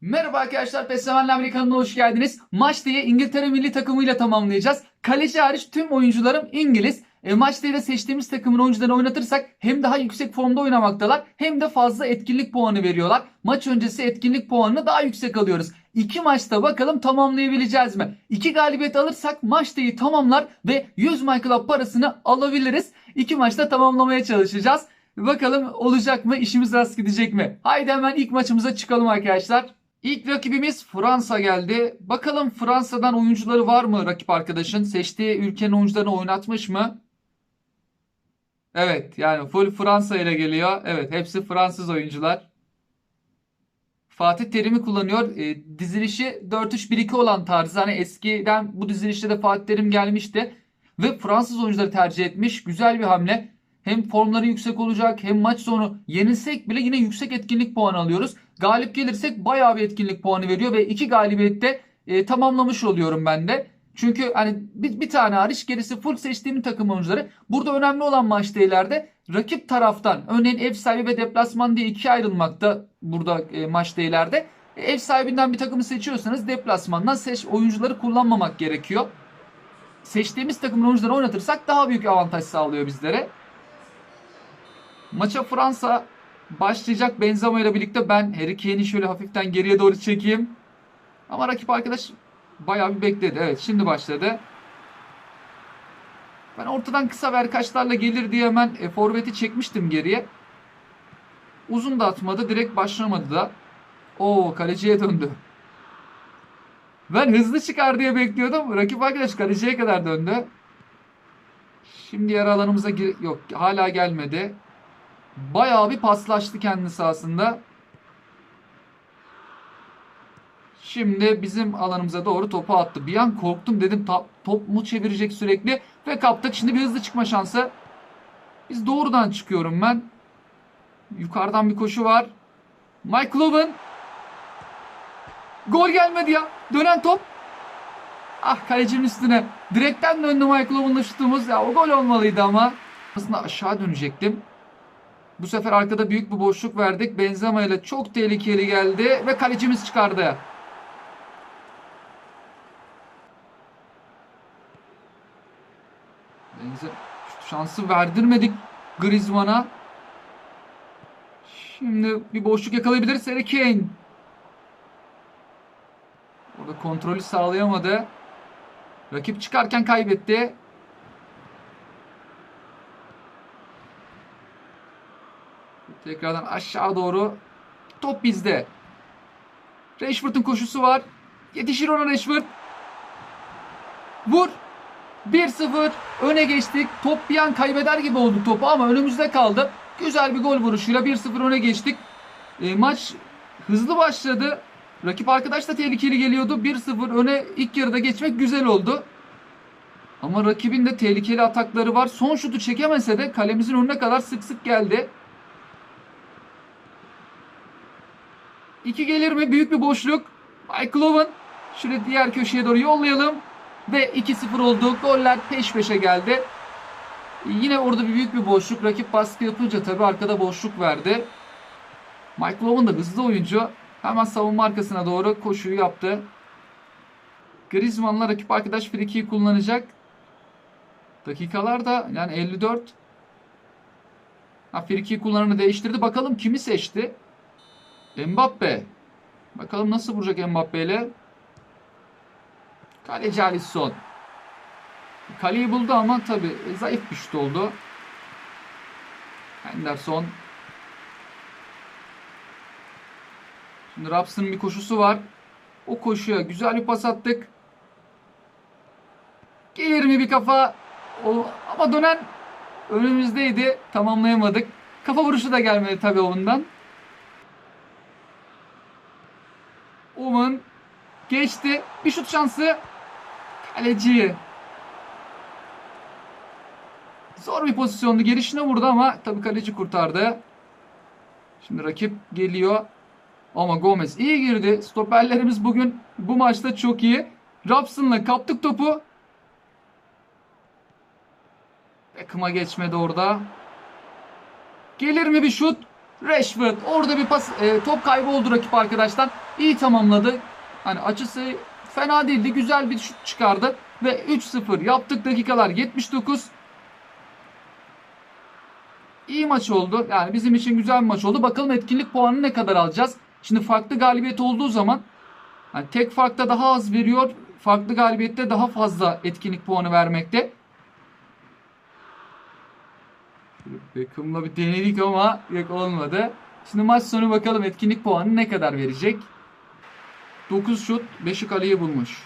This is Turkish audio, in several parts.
Merhaba arkadaşlar, Peslevenli Amerikan'ın kanalına hoş geldiniz. Maç diye İngiltere milli takımıyla tamamlayacağız. Kaleci hariç tüm oyuncularım İngiliz. E, maç diye de seçtiğimiz takımın oyuncularını oynatırsak hem daha yüksek formda oynamaktalar hem de fazla etkinlik puanı veriyorlar. Maç öncesi etkinlik puanını daha yüksek alıyoruz. İki maçta bakalım tamamlayabileceğiz mi? İki galibiyet alırsak maç diye tamamlar ve 100 My Club parasını alabiliriz. İki maçta tamamlamaya çalışacağız. Bakalım olacak mı? İşimiz rast gidecek mi? Haydi hemen ilk maçımıza çıkalım arkadaşlar. İlk rakibimiz Fransa geldi. Bakalım Fransa'dan oyuncuları var mı rakip arkadaşın? Seçtiği ülkenin oyuncularını oynatmış mı? Evet yani full Fransa ile geliyor. Evet hepsi Fransız oyuncular. Fatih Terim'i kullanıyor. E, dizilişi 4-3-1-2 olan tarzı. Hani eskiden bu dizilişte de Fatih Terim gelmişti. Ve Fransız oyuncuları tercih etmiş. Güzel bir hamle. Hem formları yüksek olacak hem maç sonu yenilsek bile yine yüksek etkinlik puanı alıyoruz. Galip gelirsek bayağı bir etkinlik puanı veriyor ve iki galibiyette e, tamamlamış oluyorum ben de. Çünkü hani bir, bir tane hariç gerisi full seçtiğim takım oyuncuları. Burada önemli olan maç değillerde rakip taraftan örneğin ev sahibi ve deplasman diye ikiye ayrılmakta burada e, maç değillerde. E, ev sahibinden bir takımı seçiyorsanız deplasmandan seç oyuncuları kullanmamak gerekiyor. Seçtiğimiz takımın oyuncuları oynatırsak daha büyük avantaj sağlıyor bizlere. Maça Fransa başlayacak Benzema ile birlikte ben Harry Kane'i şöyle hafiften geriye doğru çekeyim. Ama rakip arkadaş bayağı bir bekledi. Evet şimdi başladı. Ben ortadan kısa verkaçlarla gelir diye hemen e, forveti çekmiştim geriye. Uzun da atmadı. Direkt başlamadı da. Oo kaleciye döndü. Ben hızlı çıkar diye bekliyordum. Rakip arkadaş kaleciye kadar döndü. Şimdi yarı alanımıza gir... Yok hala gelmedi. Bayağı bir paslaştı kendi sahasında. Şimdi bizim alanımıza doğru topu attı. Bir an korktum dedim top, top mu çevirecek sürekli ve kaptık. Şimdi bir hızlı çıkma şansı. Biz doğrudan çıkıyorum ben. Yukarıdan bir koşu var. Mike Loven. Gol gelmedi ya. Dönen top. Ah kalecinin üstüne. Direkten döndü Mike Loven'la şutumuz. Ya o gol olmalıydı ama. Aslında aşağı dönecektim. Bu sefer arkada büyük bir boşluk verdik. Benzema ile çok tehlikeli geldi ve kalecimiz çıkardı. Benzema şansı verdirmedik Griezmann'a. Şimdi bir boşluk yakalayabiliriz. Harry Kane. Orada kontrolü sağlayamadı. Rakip çıkarken kaybetti. Tekrardan aşağı doğru. Top bizde. Rashford'un koşusu var. Yetişir ona Rashford. Vur. 1-0 öne geçtik. Top bir an kaybeder gibi olduk topu ama önümüzde kaldı. Güzel bir gol vuruşuyla 1-0 öne geçtik. E, maç hızlı başladı. Rakip arkadaş da tehlikeli geliyordu. 1-0 öne ilk yarıda geçmek güzel oldu. Ama rakibin de tehlikeli atakları var. Son şutu çekemese de kalemizin önüne kadar sık sık geldi. İki gelir mi? Büyük bir boşluk. Michael Owen. Şöyle diğer köşeye doğru yollayalım. Ve 2-0 oldu. Goller peş peşe geldi. Yine orada bir büyük bir boşluk. Rakip baskı yapınca tabii arkada boşluk verdi. Michael Owen da hızlı oyuncu. Hemen savunma arkasına doğru koşuyu yaptı. Griezmann'la rakip arkadaş frikiyi kullanacak. Dakikalar da yani 54. Ha frikiyi kullananı değiştirdi. Bakalım kimi seçti? Mbappe. Bakalım nasıl vuracak Mbappe ile. Kaleci Alisson. Kaleyi buldu ama tabi zayıf bir şut oldu. Henderson. Şimdi Raps'ın bir koşusu var. O koşuya güzel bir pas attık. Gelir mi bir kafa? O, ama dönen önümüzdeydi. Tamamlayamadık. Kafa vuruşu da gelmedi tabi ondan. Oman geçti. Bir şut şansı. Kaleci. Zor bir pozisyondu. Gelişine vurdu ama tabii kaleci kurtardı. Şimdi rakip geliyor. Ama Gomez iyi girdi. Stoperlerimiz bugün bu maçta çok iyi. Robson'la kaptık topu. Beckham'a geçmedi orada. Gelir mi bir şut? Rashford. Orada bir pas, e, top kaybı oldu rakip arkadaştan. İyi tamamladı. Hani açısı fena değildi. Güzel bir şut çıkardı. Ve 3-0 yaptık. Dakikalar 79. İyi maç oldu. Yani bizim için güzel bir maç oldu. Bakalım etkinlik puanını ne kadar alacağız. Şimdi farklı galibiyet olduğu zaman hani tek farkta daha az veriyor. Farklı galibiyette daha fazla etkinlik puanı vermekte. Beckham'la bir denedik ama yok olmadı. Şimdi maç sonu bakalım etkinlik puanı ne kadar verecek. 9 şut 5'i kaleye bulmuş.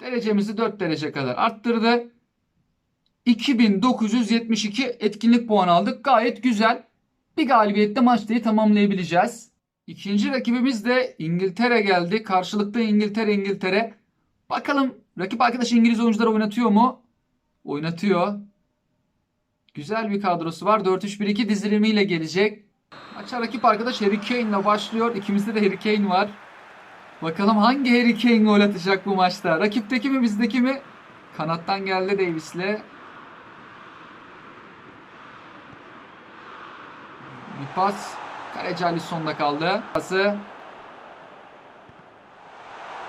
Derecemizi 4 derece kadar arttırdı. 2972 etkinlik puanı aldık. Gayet güzel. Bir galibiyette maçtayı tamamlayabileceğiz. İkinci rakibimiz de İngiltere geldi. Karşılıklı İngiltere İngiltere. Bakalım rakip arkadaş İngiliz oyuncular oynatıyor mu? Oynatıyor. Güzel bir kadrosu var. 4-3-1-2 dizilimiyle gelecek. Maça rakip arkadaş Harry Kane ile başlıyor. İkimizde de Harry Kane var. Bakalım hangi Harry Kane gol atacak bu maçta? Rakipteki mi bizdeki mi? Kanattan geldi Davis'le. Bir pas. Kaleci Alisson'da kaldı. Pası.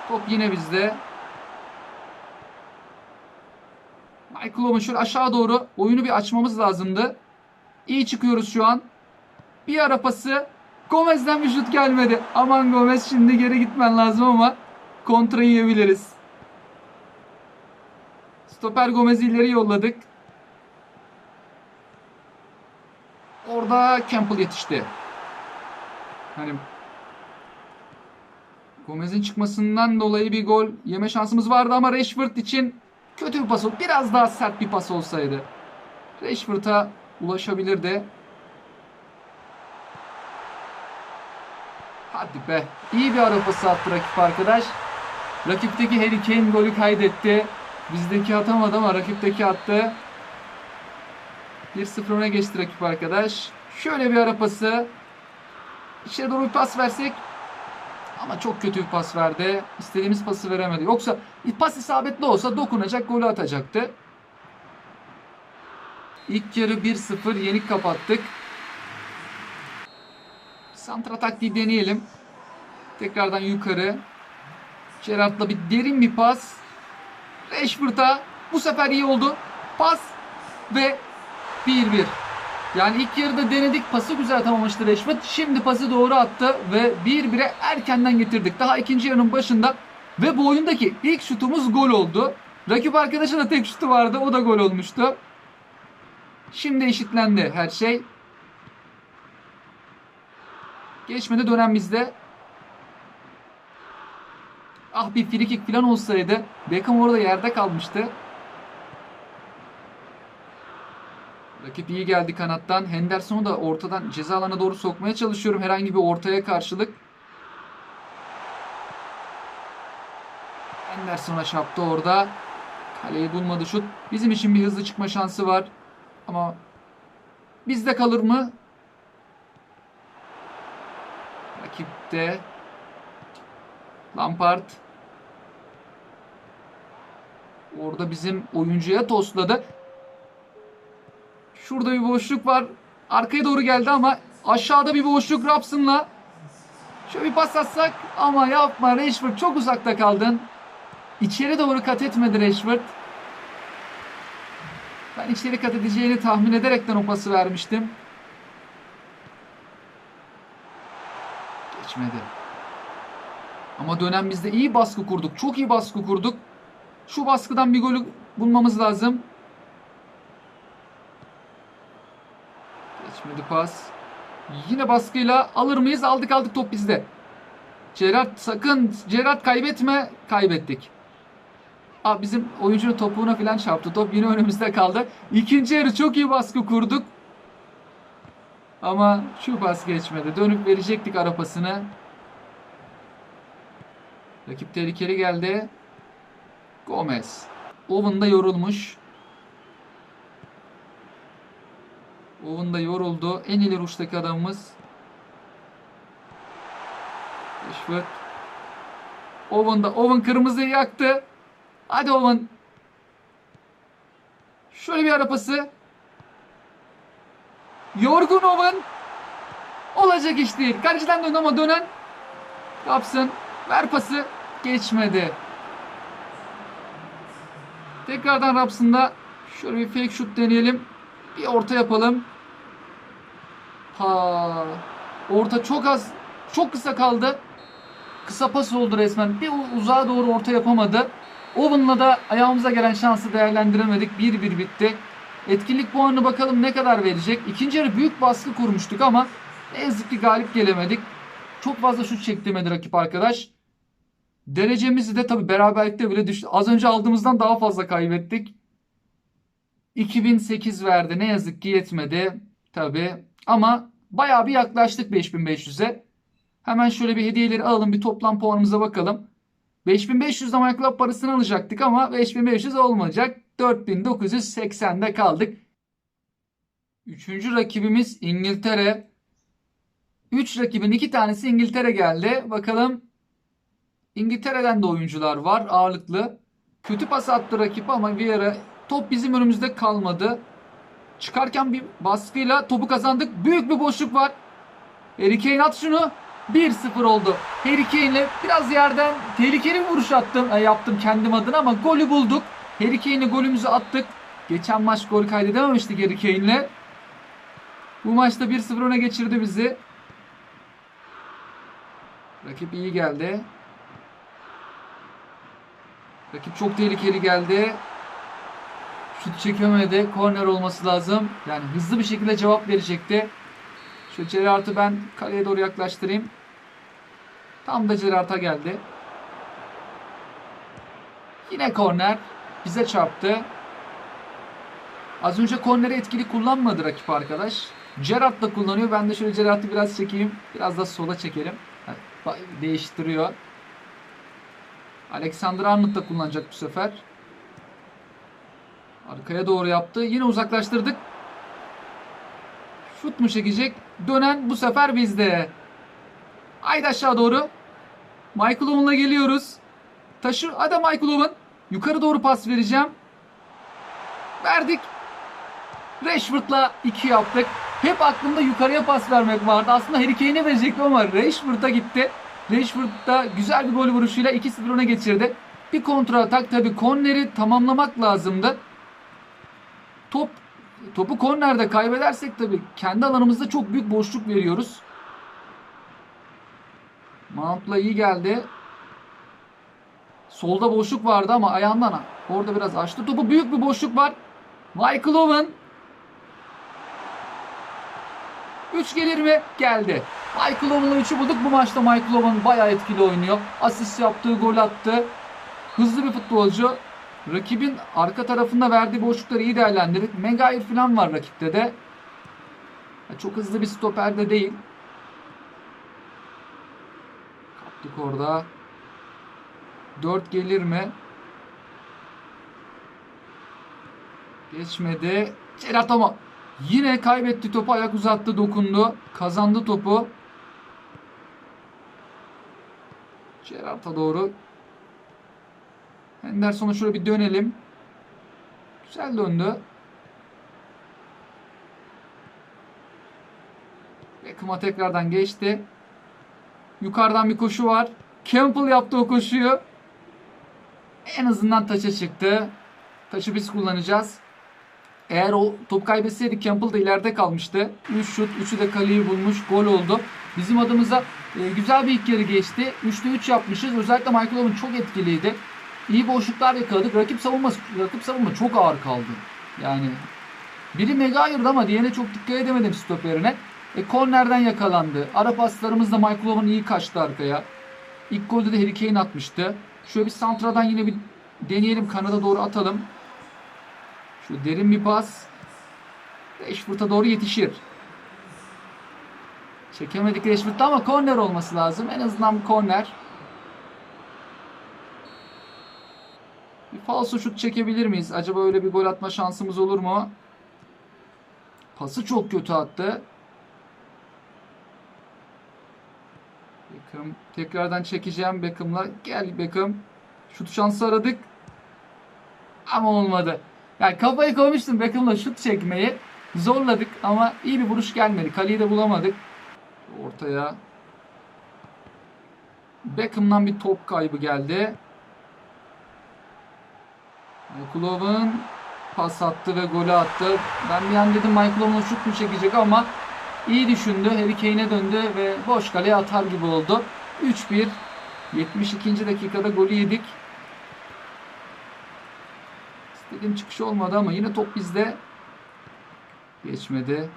Top yine bizde. Michael Owen şöyle aşağı doğru oyunu bir açmamız lazımdı. İyi çıkıyoruz şu an. Bir ara pası. Gomez'den bir şut gelmedi. Aman Gomez şimdi geri gitmen lazım ama kontra yiyebiliriz. Stoper Gomez'i ileri yolladık. Orada Campbell yetişti. Hani Gomez'in çıkmasından dolayı bir gol yeme şansımız vardı ama Rashford için kötü bir pas oldu. Biraz daha sert bir pas olsaydı. Rashford'a ulaşabilirdi. Hadi be. İyi bir ara pası attı rakip arkadaş. Rakipteki Harry Kane golü kaydetti. Bizdeki atamadı ama rakipteki attı. 1-0 öne geçti rakip arkadaş. Şöyle bir ara pası. İçeri doğru bir pas versek. Ama çok kötü bir pas verdi. İstediğimiz pası veremedi. Yoksa pas isabetli olsa dokunacak golü atacaktı. İlk yarı 1-0 yenik kapattık. Santra taktiği deneyelim. Tekrardan yukarı. Gerrard'la bir derin bir pas. Rashford'a bu sefer iyi oldu. Pas ve 1-1. Yani ilk yarıda denedik pası güzel tamamlamıştı Rashford. Şimdi pası doğru attı ve 1-1'e erkenden getirdik. Daha ikinci yarının başında ve bu oyundaki ilk şutumuz gol oldu. Rakip arkadaşın da tek şutu vardı. O da gol olmuştu. Şimdi eşitlendi her şey. Geçmedi dönem bizde. Ah bir frikik falan olsaydı. Beckham orada yerde kalmıştı. Rakip iyi geldi kanattan. Henderson'u da ortadan ceza alanına doğru sokmaya çalışıyorum. Herhangi bir ortaya karşılık. Henderson'a çarptı orada. Kaleyi bulmadı şut. Bizim için bir hızlı çıkma şansı var. Ama bizde kalır mı? Rakipte Lampard orada bizim oyuncuya tosladı. Şurada bir boşluk var. Arkaya doğru geldi ama aşağıda bir boşluk Rapsın'la. Şöyle bir pas atsak ama yapma Rashford çok uzakta kaldın. İçeri doğru kat etmedi Rashford. Ben içeri kat edeceğini tahmin ederekten o pası vermiştim. Geçmedi. Ama dönem bizde iyi baskı kurduk. Çok iyi baskı kurduk. Şu baskıdan bir golü bulmamız lazım. Geçmedi pas. Yine baskıyla alır mıyız? Aldık aldık top bizde. Gerard sakın Gerard kaybetme. Kaybettik. Abi bizim oyuncunun topuğuna falan çarptı. Top yine önümüzde kaldı. İkinci yarı çok iyi baskı kurduk. Ama şu pas geçmedi. Dönüp verecektik ara pasını. Rakip tehlikeli geldi. Gomez. Owen da yorulmuş. Owen da yoruldu. En ileri uçtaki adamımız. Rashford. Owen da. Owen kırmızıyı yaktı. Hadi Owen. Şöyle bir arapası. Yorgun Owen. Olacak iş değil. Kaleciden döndü ama dönen Yapsın. Ver pası. Geçmedi. Tekrardan Raps'ında şöyle bir fake shoot deneyelim. Bir orta yapalım. Ha. Orta çok az, çok kısa kaldı. Kısa pas oldu resmen. Bir uzağa doğru orta yapamadı. Owen'la da ayağımıza gelen şansı değerlendiremedik. 1-1 bitti. Etkinlik puanını bakalım ne kadar verecek. İkinci yarı büyük baskı kurmuştuk ama ne yazık ki galip gelemedik. Çok fazla şut çektirmedi rakip arkadaş. Derecemizi de tabi beraberlikte bile düştü. Az önce aldığımızdan daha fazla kaybettik. 2008 verdi. Ne yazık ki yetmedi. Tabi. Ama bayağı bir yaklaştık 5500'e. Hemen şöyle bir hediyeleri alalım. Bir toplam puanımıza bakalım. 5500 de Club parasını alacaktık ama 5500 olmayacak. 4980'de kaldık. Üçüncü rakibimiz İngiltere. 3 rakibin 2 tanesi İngiltere geldi. Bakalım İngiltere'den de oyuncular var ağırlıklı. Kötü pas attı rakip ama bir ara top bizim önümüzde kalmadı. Çıkarken bir baskıyla topu kazandık. Büyük bir boşluk var. Harry Kane at şunu. 1-0 oldu. Harry Kane'le biraz yerden tehlikeli bir vuruş attım, e, yaptım kendim adına ama golü bulduk. Harry Kane'le golümüzü attık. Geçen maç gol kaydedememiştik Harry Kane'le. Bu maçta 1-0 öne geçirdi bizi. Rakip iyi geldi. Rakip çok tehlikeli geldi. Şut çekemedi. Korner olması lazım. Yani hızlı bir şekilde cevap verecekti. Şu Gerard'ı ben kaleye doğru yaklaştırayım. Tam da Gerard'a geldi. Yine korner. Bize çarptı. Az önce korneri etkili kullanmadı rakip arkadaş. Gerard da kullanıyor. Ben de şöyle Gerard'ı biraz çekeyim. Biraz da sola çekelim. Değiştiriyor. Alexander Arnold da kullanacak bu sefer. Arkaya doğru yaptı. Yine uzaklaştırdık. Şut mu çekecek? Dönen bu sefer bizde. Haydi aşağı doğru. Michael Owen'la geliyoruz. Taşı. Hadi Michael Owen. Yukarı doğru pas vereceğim. Verdik. Rashford'la 2 yaptık. Hep aklımda yukarıya pas vermek vardı. Aslında Harry Kane'e verecektim ama Rashford'a gitti. Rashford da güzel bir gol vuruşuyla 2-0 öne geçirdi. Bir kontra atak tabii korneri tamamlamak lazımdı. Top topu kornerde kaybedersek tabii kendi alanımızda çok büyük boşluk veriyoruz. Mount'la iyi geldi. Solda boşluk vardı ama ayağından orada biraz açtı. Topu büyük bir boşluk var. Michael Owen 3 gelir mi? Geldi. Michael Owen'la 3'ü bulduk. Bu maçta Michael Owen bayağı etkili oynuyor. Asist yaptığı gol attı. Hızlı bir futbolcu. Rakibin arka tarafında verdiği boşlukları iyi değerlendirdik. Megair falan var rakipte de. Çok hızlı bir stoper de değil. Kaptık orada. 4 gelir mi? Geçmedi. Gerard ama yine kaybetti topu. Ayak uzattı, dokundu. Kazandı topu. Gerard'a doğru. Henderson'a şöyle bir dönelim. Güzel döndü. Beckham'a tekrardan geçti. Yukarıdan bir koşu var. Campbell yaptı o koşuyu. En azından taça çıktı. Taçı biz kullanacağız. Eğer o top kaybetseydi Campbell da ileride kalmıştı. 3 şut, 3'ü de kaleyi bulmuş. Gol oldu. Bizim adımıza e, güzel bir ilk yarı geçti. 3'te 3 yapmışız. Özellikle Michael Owen çok etkiliydi. İyi boşluklar yakaladık. Rakip savunma, rakip savunma çok ağır kaldı. Yani biri mega ayırdı ama diğerine çok dikkat edemedim stoperine. E, kornerden yakalandı. Ara paslarımızda Michael Owen iyi kaçtı arkaya. İlk golde de Harry Kane atmıştı. Şöyle bir santradan yine bir deneyelim. Kanada doğru atalım. Şu derin bir pas. Rashford'a doğru yetişir. Çekemedik Rashford'da ama korner olması lazım. En azından korner. Bir falso şut çekebilir miyiz? Acaba öyle bir gol atma şansımız olur mu? Pası çok kötü attı. Beckham tekrardan çekeceğim Beckham'la. Gel Beckham. Şut şansı aradık. Ama olmadı. Yani kafayı koymuştum Beckham'la şut çekmeyi. Zorladık ama iyi bir vuruş gelmedi. Kaleyi de bulamadık. Ortaya. Beckham'dan bir top kaybı geldi. Michael pas attı ve golü attı. Ben bir an dedim Michael şut mu çekecek ama iyi düşündü. Harry Kane'e döndü ve boş kaleye atar gibi oldu. 3-1 72. dakikada golü yedik. İstediğim çıkış olmadı ama yine top bizde. Geçmedi.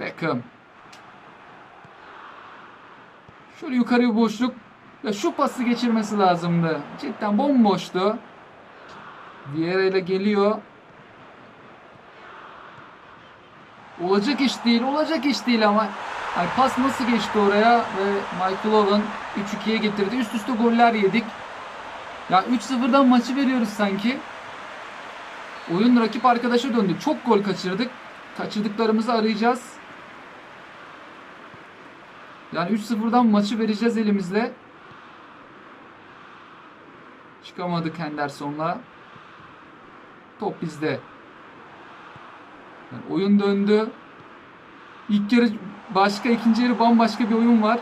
Beckham. Şöyle yukarı bir boşluk. Ya şu pası geçirmesi lazımdı. Cidden bomboştu. Vieira ile geliyor. Olacak iş değil, olacak iş değil ama Ay pas nasıl geçti oraya ve Michael Owen 3-2'ye getirdi. Üst üste goller yedik. Ya 3-0'dan maçı veriyoruz sanki. Oyun rakip arkadaşa döndü. Çok gol kaçırdık. Kaçırdıklarımızı arayacağız. Yani 3-0'dan maçı vereceğiz elimizle. Çıkamadık Henderson'la. Top bizde. Yani oyun döndü. İlk yarı başka, ikinci yarı bambaşka bir oyun var.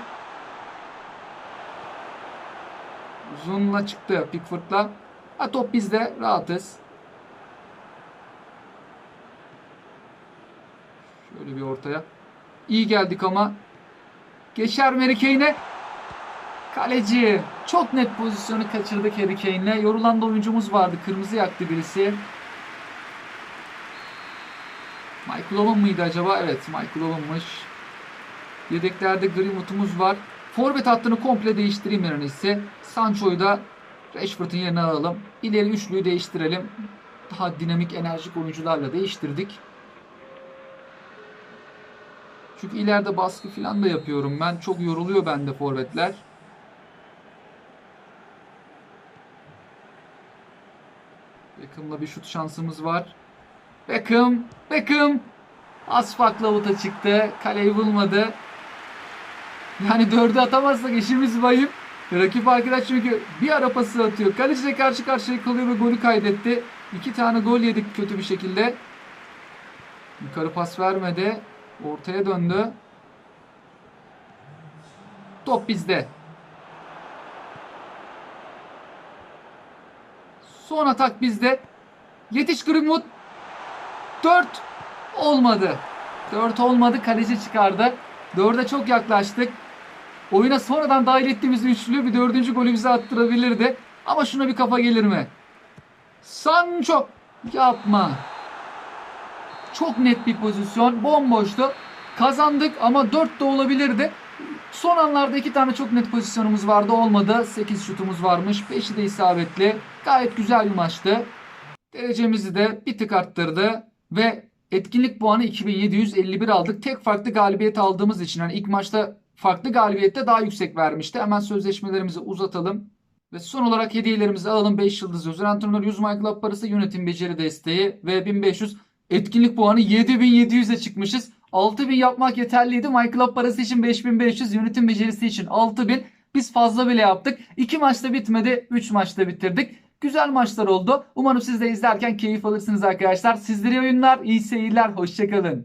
Uzunla çıktı Pickford'la. Ha top bizde. Rahatız. Şöyle bir ortaya. İyi geldik ama. Geçer mi Harry Kane'e? Kaleci. Çok net pozisyonu kaçırdık Harry Kane'le. Yorulan da oyuncumuz vardı. Kırmızı yaktı birisi. Michael Owen mıydı acaba? Evet Michael Owen'mış. Yedeklerde Greenwood'umuz var. Forvet hattını komple değiştireyim en iyisi. Sancho'yu da Rashford'un yerine alalım. İleri üçlüyü değiştirelim. Daha dinamik, enerjik oyuncularla değiştirdik. Çünkü ileride baskı falan da yapıyorum ben. Çok yoruluyor bende forvetler. Beckham'la bir şut şansımız var. Beckham, Beckham. Az farklı avuta çıktı. Kaleyi bulmadı. Yani dördü atamazsak işimiz vahim. Rakip arkadaş çünkü bir ara pası atıyor. Kaleciyle karşı karşıya kalıyor ve golü kaydetti. İki tane gol yedik kötü bir şekilde. Yukarı pas vermedi. Ortaya döndü. Top bizde. Son atak bizde. Yetiş Greenwood. 4 olmadı. 4 olmadı. Kaleci çıkardı. 4'e çok yaklaştık. Oyuna sonradan dahil ettiğimiz üçlü bir dördüncü golü bize attırabilirdi. Ama şuna bir kafa gelir mi? Sancho yapma. Çok net bir pozisyon. Bomboştu. Kazandık ama 4 de olabilirdi. Son anlarda iki tane çok net pozisyonumuz vardı. Olmadı. 8 şutumuz varmış. 5'i de isabetli. Gayet güzel bir maçtı. Derecemizi de bir tık arttırdı. Ve etkinlik puanı 2751 aldık. Tek farklı galibiyet aldığımız için. Yani ilk maçta farklı galibiyette daha yüksek vermişti. Hemen sözleşmelerimizi uzatalım. Ve son olarak hediyelerimizi alalım. 5 yıldız özel antrenör 100 My Club parası yönetim beceri desteği ve 1500 etkinlik puanı 7700'e çıkmışız. 6000 yapmak yeterliydi. My Club parası için 5500, yönetim becerisi için 6000. Biz fazla bile yaptık. 2 maçta bitmedi, 3 maçta bitirdik. Güzel maçlar oldu. Umarım siz de izlerken keyif alırsınız arkadaşlar. Sizlere oyunlar, iyi seyirler, hoşçakalın.